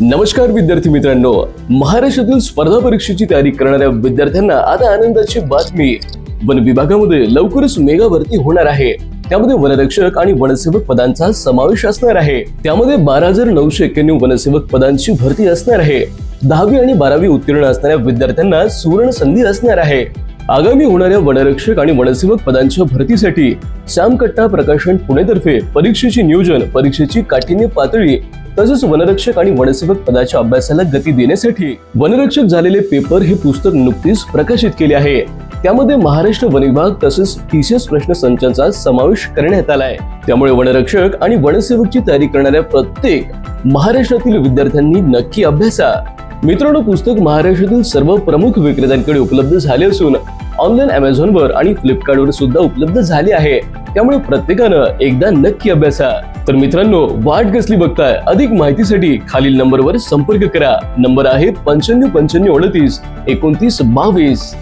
नमस्कार विद्यार्थी मित्रांनो. महाराष्ट्रातील स्पर्धा परीक्षेची तयारी करणाऱ्या विद्यार्थ्यांना आता आनंदाची बातमी. वन विभागामध्ये लवकरच मेगा भरती होणार आहे. त्यामध्ये वनरक्षक आणि वनसेवक पदांचा समावेश असणार आहे. त्यामध्ये बारा हजार नऊशे एक्क्याण्णव वनसेवक पदांची भरती असणार आहे. दहावी आणि बारावी उत्तीर्ण असणाऱ्या विद्यार्थ्यांना सुवर्ण संधी असणार आहे. आगामी होणाऱ्या वनरक्षक आणि वनसेवक पदांच्या भरतीसाठी श्यामकट्टा प्रकाशन पुणेतर्फे परीक्षेचे नियोजन परीक्षेची काठिण्य पातळी तसेच वनरक्षक आणि वनसेवक पदाच्या अभ्यासाला गती देण्यासाठी वनरक्षक झालेले पेपर हे पुस्तक नुकतीच प्रकाशित केले आहे. त्यामध्ये महाराष्ट्र वन विभाग तसेच टीसीएस प्रश्न संचाचा समावेश करण्यात आलाय त्यामुळे वनरक्षक आणि वनसेवकची तयारी करणाऱ्या प्रत्येक महाराष्ट्रातील विद्यार्थ्यांनी नक्की अभ्यासा. मित्रांनो पुस्तक महाराष्ट्रातील सर्व प्रमुख विक्रेत्यांकडे उपलब्ध झाले असून ऑनलाईन अमेझॉनवर आणि फ्लिपकार्टवर सुद्धा उपलब्ध झाले आहे. त्यामुळे प्रत्येकानं एकदा नक्की अभ्यासा. तर मित्रांनो वाट कसली बघताय? अधिक माहितीसाठी खालील नंबरवर संपर्क करा. नंबर आहे पंच्याण्णव पंच्याण्णव अडतीस एकोणतीस बावीस.